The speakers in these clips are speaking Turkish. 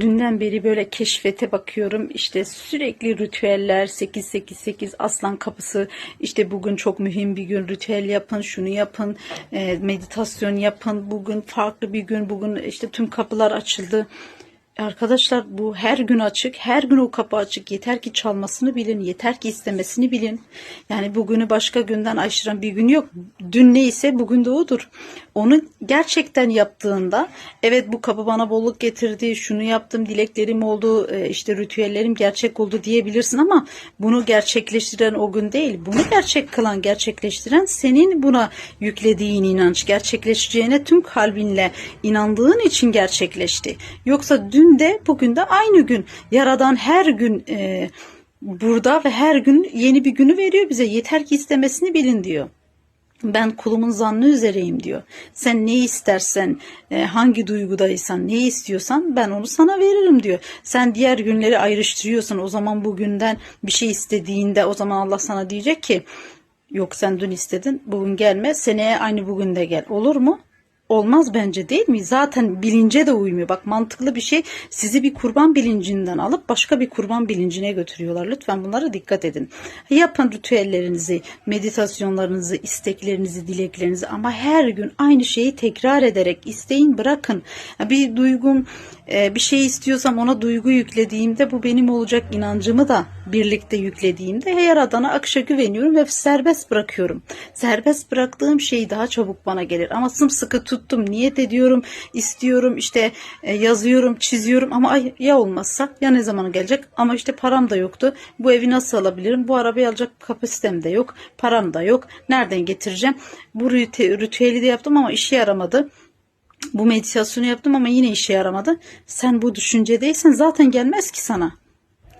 Dünden beri böyle keşfete bakıyorum. İşte sürekli ritüeller 888 aslan kapısı. İşte bugün çok mühim bir gün ritüel yapın, şunu yapın, e, meditasyon yapın. Bugün farklı bir gün. Bugün işte tüm kapılar açıldı. Arkadaşlar bu her gün açık. Her gün o kapı açık. Yeter ki çalmasını bilin. Yeter ki istemesini bilin. Yani bugünü başka günden aşıran bir gün yok. Dün neyse bugün de odur. Onu gerçekten yaptığında evet bu kapı bana bolluk getirdi. Şunu yaptım. Dileklerim oldu. e, işte ritüellerim gerçek oldu diyebilirsin ama bunu gerçekleştiren o gün değil. Bunu gerçek kılan, gerçekleştiren senin buna yüklediğin inanç. Gerçekleşeceğine tüm kalbinle inandığın için gerçekleşti. Yoksa dün de bugün de aynı gün. Yaradan her gün e, burada ve her gün yeni bir günü veriyor bize. Yeter ki istemesini bilin diyor. Ben kulumun zannı üzereyim diyor. Sen ne istersen, e, hangi duygudaysan, ne istiyorsan ben onu sana veririm diyor. Sen diğer günleri ayrıştırıyorsun. O zaman bugünden bir şey istediğinde o zaman Allah sana diyecek ki yok sen dün istedin bugün gelme seneye aynı bugün de gel. Olur mu? Olmaz bence değil mi? Zaten bilince de uymuyor. Bak mantıklı bir şey sizi bir kurban bilincinden alıp başka bir kurban bilincine götürüyorlar. Lütfen bunlara dikkat edin. Yapın ritüellerinizi, meditasyonlarınızı, isteklerinizi, dileklerinizi ama her gün aynı şeyi tekrar ederek isteyin bırakın. Bir duygum bir şey istiyorsam ona duygu yüklediğimde bu benim olacak inancımı da birlikte yüklediğimde Yaradan'a akışa güveniyorum ve serbest bırakıyorum. Serbest bıraktığım şey daha çabuk bana gelir ama sımsıkı tuttum, niyet ediyorum, istiyorum, işte e, yazıyorum, çiziyorum ama ay ya olmazsa ya ne zaman gelecek ama işte param da yoktu. Bu evi nasıl alabilirim? Bu arabayı alacak kapasitem de yok, param da yok. Nereden getireceğim? Bu ritü- ritüeli de yaptım ama işe yaramadı bu meditasyonu yaptım ama yine işe yaramadı. Sen bu düşüncedeysen zaten gelmez ki sana.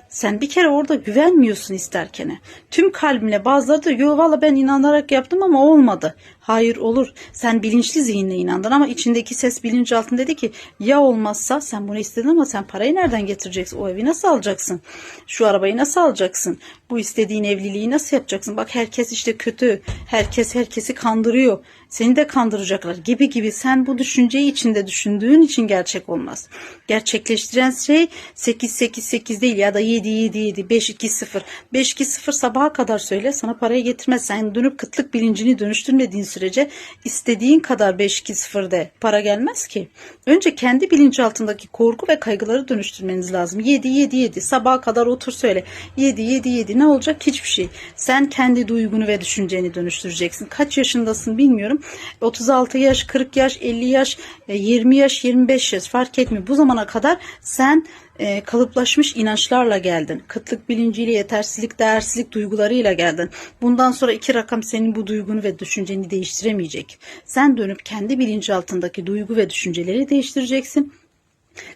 Sen bir kere orada güvenmiyorsun isterkene. Tüm kalbimle bazıları da yo valla ben inanarak yaptım ama olmadı. Hayır olur. Sen bilinçli zihinle inandın ama içindeki ses bilinçaltın dedi ki ya olmazsa sen bunu istedin ama sen parayı nereden getireceksin? O evi nasıl alacaksın? Şu arabayı nasıl alacaksın? Bu istediğin evliliği nasıl yapacaksın? Bak herkes işte kötü. Herkes herkesi kandırıyor. Seni de kandıracaklar gibi gibi sen bu düşünceyi içinde düşündüğün için gerçek olmaz. Gerçekleştiren şey 888 değil ya da 777 520 520 sabaha kadar söyle sana parayı getirmez. Sen dönüp kıtlık bilincini dönüştürmediğin sürece istediğin kadar 520'de para gelmez ki. Önce kendi bilinçaltındaki korku ve kaygıları dönüştürmeniz lazım. 7 7 7 sabaha kadar otur söyle. 7 7 7 ne olacak? Hiçbir şey. Sen kendi duygunu ve düşünceni dönüştüreceksin. Kaç yaşındasın bilmiyorum. 36 yaş, 40 yaş, 50 yaş, e, 20 yaş, 25 yaş fark etmiyor. Bu zamana kadar sen e, kalıplaşmış inançlarla geldin. Kıtlık bilinciyle, yetersizlik, değersizlik duygularıyla geldin. Bundan sonra iki rakam senin bu duygunu ve düşünceni değiştiremeyecek. Sen dönüp kendi bilinçaltındaki duygu ve düşünceleri değiştireceksin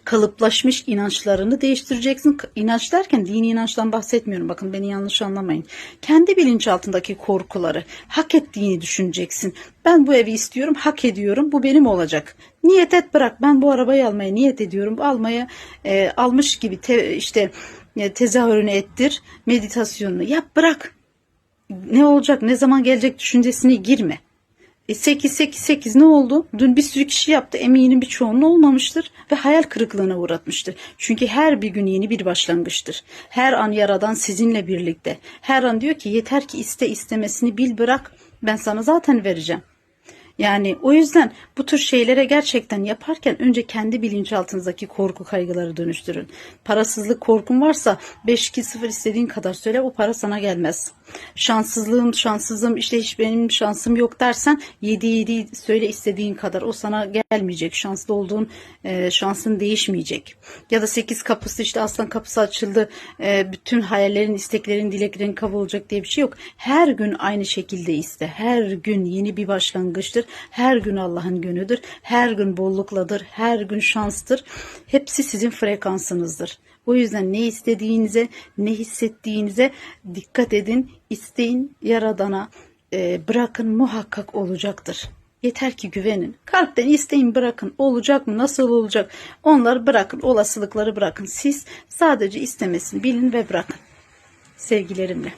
kalıplaşmış inançlarını değiştireceksin. İnanç derken dini inançtan bahsetmiyorum. Bakın beni yanlış anlamayın. Kendi bilinçaltındaki korkuları hak ettiğini düşüneceksin. Ben bu evi istiyorum, hak ediyorum. Bu benim olacak. Niyet et bırak. Ben bu arabayı almaya niyet ediyorum. Almaya e, almış gibi te, işte e, tezahürünü ettir. Meditasyonunu yap bırak. Ne olacak, ne zaman gelecek düşüncesine girme. E 8 8 8 ne oldu? Dün bir sürü kişi yaptı. Eminim bir çoğunluğu olmamıştır ve hayal kırıklığına uğratmıştır. Çünkü her bir gün yeni bir başlangıçtır. Her an yaradan sizinle birlikte. Her an diyor ki yeter ki iste istemesini bil bırak. Ben sana zaten vereceğim. Yani o yüzden bu tür şeylere gerçekten yaparken önce kendi bilinçaltınızdaki korku kaygıları dönüştürün. Parasızlık korkun varsa 5-2-0 istediğin kadar söyle o para sana gelmez. Şanssızlığım, şanssızım işte hiç benim şansım yok dersen 7-7 söyle istediğin kadar o sana gelmeyecek. Şanslı olduğun e, şansın değişmeyecek. Ya da 8 kapısı işte aslan kapısı açıldı. E, bütün hayallerin, isteklerin, dileklerin kabul olacak diye bir şey yok. Her gün aynı şekilde iste. Her gün yeni bir başlangıçtır. Her gün Allah'ın günüdür. Her gün bollukladır. Her gün şanstır. Hepsi sizin frekansınızdır. O yüzden ne istediğinize, ne hissettiğinize dikkat edin. İsteyin Yaradan'a e, bırakın muhakkak olacaktır. Yeter ki güvenin. Kalpten isteyin bırakın. Olacak mı? Nasıl olacak? Onları bırakın. Olasılıkları bırakın. Siz sadece istemesini bilin ve bırakın. Sevgilerimle.